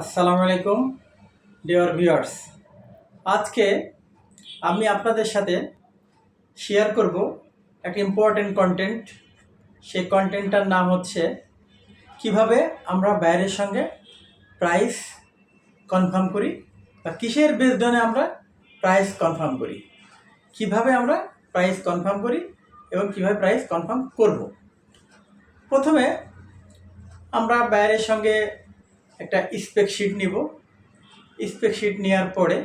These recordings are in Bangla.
আসসালামু আলাইকুম, ডিয়ার ভিউয়ার্স। আজকে আমি আপনাদের সাথে শেয়ার করব একটা ইম্পর্টেন্ট কন্টেন্ট সেই কন্টেন্টটার নাম হচ্ছে, কীভাবে আমরা বাইরের সঙ্গে প্রাইস কনফার্ম করি বা কিসের বেসডনে আমরা প্রাইস কনফার্ম করি। কীভাবে আমরা প্রাইস কনফার্ম করি এবং কীভাবে প্রাইস কনফার্ম করব। প্রথমে আমরা বাইরের সঙ্গে একটা স্পেক শিট নিব। স্পেক শিট নেওয়ার পরে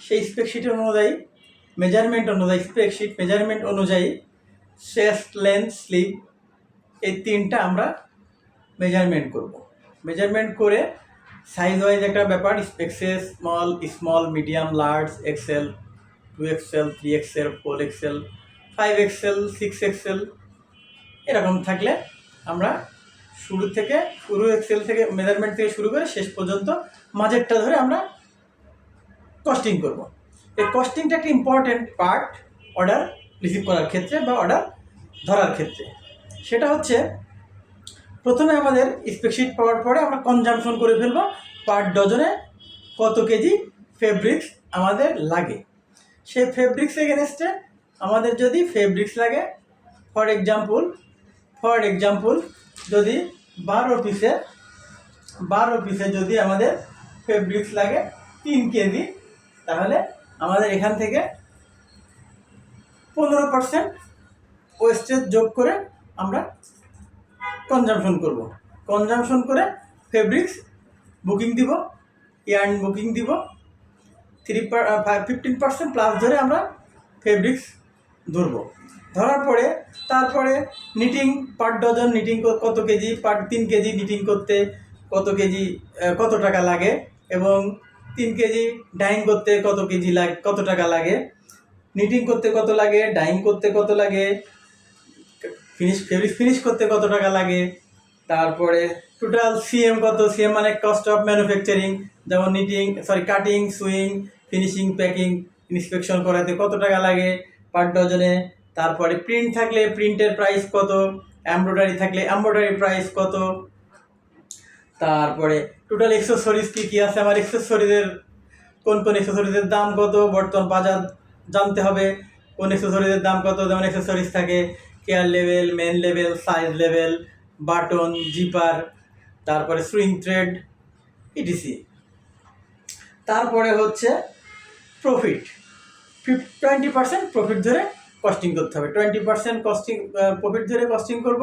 সেই স্পেক শিটের অনুযায়ী মেজারমেন্ট অনুযায়ী স্পেক শিট মেজারমেন্ট অনুযায়ী চেস্ট লেন্থ স্লিপ এই তিনটা আমরা মেজারমেন্ট করব। মেজারমেন্ট করে সাইজ ওয়াইজ একটা ব্যাপার XL small small medium large XL two XL three XL four XL five XL six XL এরকম থাকলে আমরা শুরু থেকে শুরু এক্সেল থেকে মেজারমেন্ট থেকে শুরু করে শেষ পর্যন্ত মাঝেরটা ধরে আমরা কস্টিং করব। এই কস্টিংটা একটা ইম্পর্টেন্ট পার্ট অর্ডার রিসিভ করার ক্ষেত্রে বা অর্ডার ধরার ক্ষেত্রে। সেটা হচ্ছে প্রথমে আমাদের স্পেকশিট পাওয়ার পরে আমরা কনজামশন করে ফেলব পার ডজনে কত কেজি ফেব্রিক্স আমাদের লাগে। সেই ফেব্রিক্স এগেনস্টে আমাদের যদি ফেব্রিক্স লাগে ফর এক্সাম্পল ফর এক্সাম্পল যদি বারো পিসে বারো পিসে যদি আমাদের ফেব্রিক্স লাগে তিন কেজি, তাহলে আমাদের এখান থেকে পনেরো পার্সেন্ট ওয়েস্টেজ যোগ করে আমরা কনজামশন করব। কনজামশন করে ফেব্রিক্স বুকিং দিব ইয়ার্ন বুকিং দিব থ্রি ফিফটিন পার্সেন্ট প্লাস ধরে আমরা ফেব্রিক্স ধরবো। ধরার পরে তারপরে নিটিং পার ডজন নিটিং কত কেজি পার তিন কেজি নিটিং করতে কত কেজি কত টাকা লাগে এবং তিন কেজি ডাইং করতে কত কেজি লাগে, কত টাকা লাগে। নিটিং করতে কত লাগে ডাইং করতে কত লাগে ফিনিশ ফেব্রিক ফিনিশ করতে কত টাকা লাগে। তারপরে টোটাল সিএম কত? সিএম মানে কস্ট অফ ম্যানুফ্যাকচারিং যেমন knitting sorry cutting sewing finishing packing inspection করাতে কত টাকা লাগে? পার ডজনে তারপরে প্রিন্ট থাকলে প্রিন্টের প্রাইস কত? এমব্রয়ডারি থাকলে এমব্রয়ডারি প্রাইস কত? তারপরে টোটাল এক্সেসরিজ কী কী আছে? আমার এক্সেসরিজের কোন কোন এক্সেসরিজের দাম কত? বর্তমান বাজার জানতে হবে। কোন এক্সেসরিজের দাম কত? যেমন এক্সেসরিজ থাকে care level main level size level button zipper তারপরে সুইং থ্রেড ইটিসি তারপরে হচ্ছে প্রফিট ফিফ টোয়েন্টি পার্সেন্ট প্রফিট ধরে কস্টিং করতে হবে। টোয়েন্টি পার্সেন্ট কস্টিং প্রফিট ধরে কস্টিং করব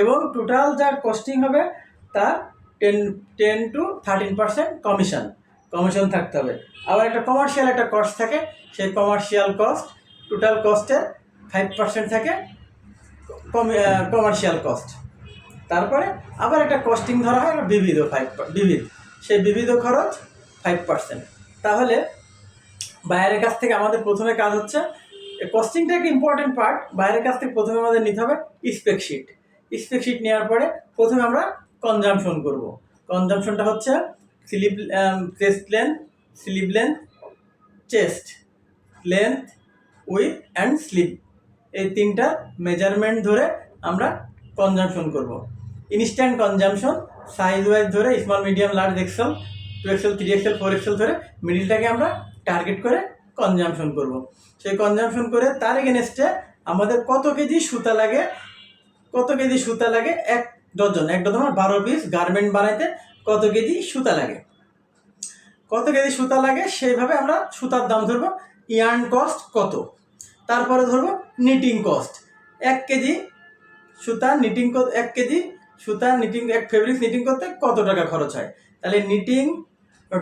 এবং টোটাল যা কস্টিং হবে তার ten ten to thirteen percent commission commission থাকতে হবে। আবার একটা কমার্শিয়াল একটা কস্ট থাকে, সেই commercial cost total কস্টের five percent থাকে কমার্শিয়াল কস্ট তারপরে আবার একটা কস্টিং ধরা হয় বিবিধ ফাইভ বিবিধ। সেই বিবিধ খরচ ফাইভ পার্সেন্ট তাহলে, বাইরের কাছ থেকে আমাদের প্রথমে কাজ হচ্ছে কস্টিংটা একটা ইম্পর্টেন্ট পার্ট বাইরের কাছ থেকে প্রথমে আমাদের নিতে হবে স্পেক শিট স্পেক শিট নেওয়ার পরে প্রথমে আমরা কনজামশন করব। কনজামশনটা হচ্ছে sleeve chest length sleeve length chest length with and sleeve এই তিনটা মেজারমেন্ট ধরে আমরা কনজামশন করব। ইনস্ট্যান্ট কনজামশন সাইজ ওয়াইজ ধরে small medium large XL two XL three XL four XL ধরে মিডিলটাকে আমরা টার্গেট করে কনজামশন করব। সেই কনজামশন করে তার এগেনস্টে আমাদের কত কেজি সুতা লাগে? কত কেজি সুতা লাগে? এক ডজন এক ডজন মানে বারো পিস গার্মেন্ট বানাইতে কত কেজি সুতা লাগে? কত কেজি সুতা লাগে? সেইভাবে আমরা সুতার দাম ধরবো। ইয়ার্ন কস্ট কত? তারপরে ধরবো নিটিং কস্ট এক কেজি সুতা নিটিং এক কেজি সুতা নিটিং এক ফেব্রিক্স নিটিং করতে কত টাকা খরচ হয়? তাহলে নিটিং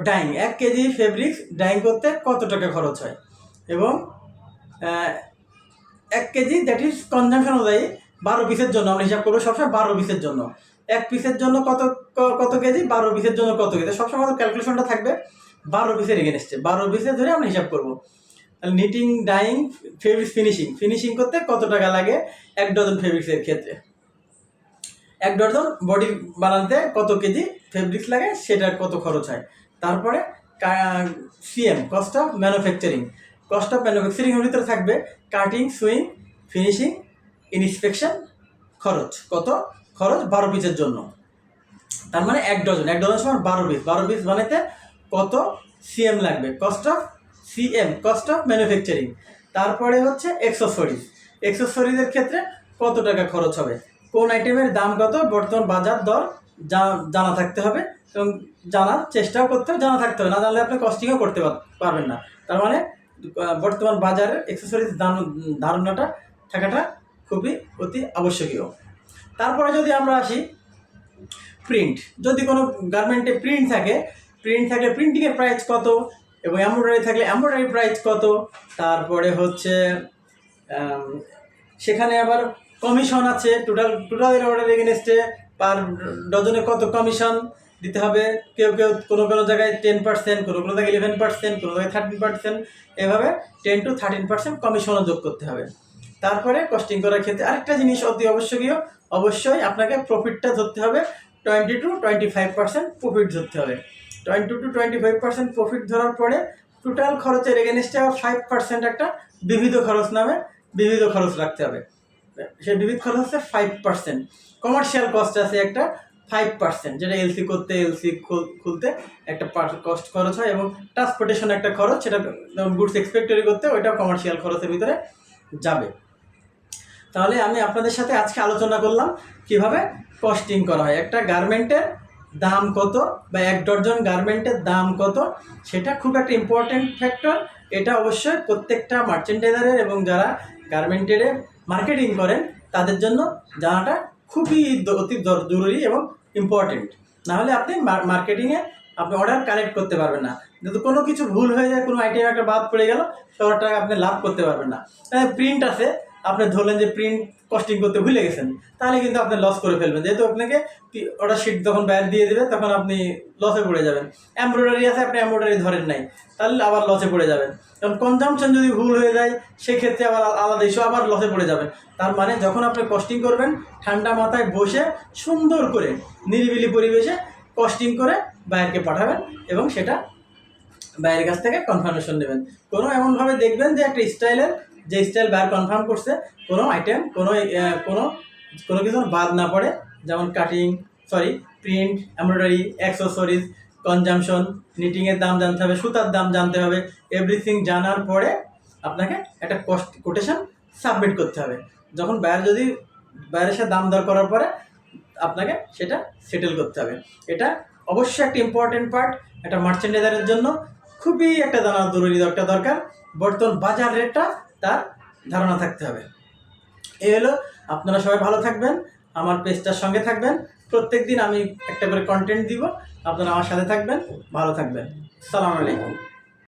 ডাইং এক কেজি ফেব্রিক্স ডাইং করতে কত টাকা খরচ হয়? এবং এক কেজি দ্যাট ইজ কনজামশন অনুযায়ী বারো পিসের জন্য আমরা হিসাব করব সবসময় বারো পিসের জন্য। এক পিসের জন্য কত কত কেজি? বারো পিসের জন্য কত কেজি? সবসময় আমাদের ক্যালকুলেশনটা থাকবে বারো পিসের এগেনস্টে বারো পিসের ধরে আমরা হিসাব করব। তাহলে knitting dyeing fabrics finishing finishing করতে কত টাকা লাগে এক ডজন ফেব্রিক্সের ক্ষেত্রে? এক ডজন বডি বানাতে কত কেজি ফেব্রিক্স লাগে? সেটার কত খরচ হয়? তারপরে CM cost of manufacturing cost of ম্যানুফ্যাকচারিংয়ের ভিতরে থাকবে কাটিং সুইং ফিনিশিং ইনস্পেকশন খরচ। কত? খরচ বারো পিসের জন্য। তার মানে এক ডজন এক ডজন সমান বারো পিস বারো পিস বানাইতে কত সিএম লাগবে? Cost of CM cost of manufacturing তারপরে হচ্ছে এক্সেসরিজ এক্সেসরিজের ক্ষেত্রে কত টাকা খরচ হবে? কোন আইটেমের দাম কত? বর্তমান বাজার দর জানা থাকতে হবে। এবং জানার চেষ্টাও করতে হবে, জানা থাকতে হবে। না জানলে আপনি কস্টিংও করতে পারবেন না। তার মানে বর্তমান বাজারের এক্সেসরিজ ধারণাটা থাকাটা খুবই অতি আবশ্যকীয়। তারপরে যদি আমরা আসি প্রিন্ট যদি কোনো গার্মেন্টে প্রিন্ট থাকে প্রিন্ট থাকলে প্রিন্টিংয়ের প্রাইস কত? এবং এমব্রয়ডারি থাকলে এমব্রয়ডারি প্রাইস কত? তারপরে হচ্ছে সেখানে আবার কমিশন আছে। টোটাল টোটাল অর্ডার এগেনস্টে পার ডজনে কত কমিশন দিতে হবে। কেউ কেউ কোনো কোনো জায়গায় টেন পার্সেন্ট কোনো কোনো জায়গায় ইলেভেন পার্সেন্ট কোনো জায়গায় থার্টিন পার্সেন্ট এভাবে টেন টু থার্টিন পার্সেন্ট কমিশনও যোগ করতে হবে। তারপরে কস্টিং করার ক্ষেত্রে আরেকটা জিনিস অতি অবশ্যকীয় অবশ্যই আপনাকে প্রফিটটা ধরতে হবে। Twenty to twenty five percent profit ধরতে হবে। Twenty to twenty five percent profit ধরার পরে টোটাল খরচের এগেনস্টে আবার ফাইভ পার্সেন্ট একটা বিবিধ খরচ নামে বিবিধ খরচ রাখতে হবে। সেই বিবিধ খরচ হচ্ছে ফাইভ পার্সেন্ট কমার্শিয়াল কস্ট আছে একটা ফাইভ পার্সেন্ট যেটা এলসি করতে এলসি খুলতে একটা কস্ট খরচ হয় এবং ট্রান্সপোর্টেশন একটা খরচ, সেটা যেমন গুডস এক্সপেক্টরি করতে, ওইটাও কমার্শিয়াল খরচের ভিতরে যাবে। তাহলে আমি আপনাদের সাথে আজকে আলোচনা করলাম কীভাবে কস্টিং করা হয়। একটা গার্মেন্টের দাম কত বা এক ডজন গার্মেন্টের দাম কত, সেটা খুব একটা ইম্পর্টেন্ট ফ্যাক্টর এটা অবশ্যই প্রত্যেকটা মার্চেন্টাইজারের এবং যারা গার্মেন্টের মার্কেটিং করেন, তাদের জন্য জানাটা খুবই অতি জরুরি এবং ইম্পর্টেন্ট নাহলে আপনি মার্কেটিংয়ে আপনি অর্ডার কালেক্ট করতে পারবেন না। যদি কোনো কিছু ভুল হয়ে যায়, কোনো আইটেম একটা বাদ পড়ে গেল তো ওটা আপনি লাভ করতে পারবেন না। প্রিন্ট আছে আপনি ধরলেন যে প্রিন্ট কস্টিং করতে ভুলে গেছেন, তাহলে কিন্তু আপনি লস করে ফেলবেন। যেহেতু আপনাকে অর্ডার শিট যখন বাইরে দিয়ে দেবে, তখন আপনি লসে পড়ে যাবেন। এমব্রয়ডারি আছে, আপনি এমব্রয়ডারি ধরেন নাই, তাহলে আবার লসে পড়ে যাবেন। কারণ কনজামশন যদি ভুল হয়ে যায়, সেক্ষেত্রে আবার আলাদা ইস্যু আবার লসে পড়ে যাবেন। তার মানে যখন আপনি কস্টিং করবেন, ঠান্ডা মাথায় বসে সুন্দর করে, নিরিবিলি পরিবেশে কস্টিং করে বাইরকে পাঠাবেন এবং সেটা বাইরের কাছ থেকে কনফার্মেশন নেবেন। কোনো এমনভাবে দেখবেন যে একটা স্টাইলের যে স্টাইল বাইর কনফার্ম করছে, কোনো আইটেম কোনো কোনো কোনো কিছু বাদ না পড়ে, যেমন cutting sorry print embroidery accessories consumption নিটিংয়ের দাম জানতে হবে, সুতার দাম জানতে হবে এভরিথিং জানার পরে আপনাকে একটা কস্ট কোটেশন সাবমিট করতে হবে। যখন বাইরে যদি বাইরের সাথে দাম দর করার পরে আপনাকে সেটা সেটেল করতে হবে। এটা অবশ্যই একটা ইম্পর্টেন্ট পার্ট একটা মার্চেন্ডাইজারের জন্য খুবই একটা জানা জরুরি একটা দরকার। বর্তমান বাজার রেটটা তার ধারণা থাকতে হবে। এই হলো, আপনারা সবাই ভালো থাকবেন, আমার পেজটার সঙ্গে থাকবেন। প্রত্যেক দিন আমি একটা করে কন্টেন্ট দিব, আপনারা আমার সাথে থাকবেন, ভালো থাকবেন। সালাম আলাইকুম।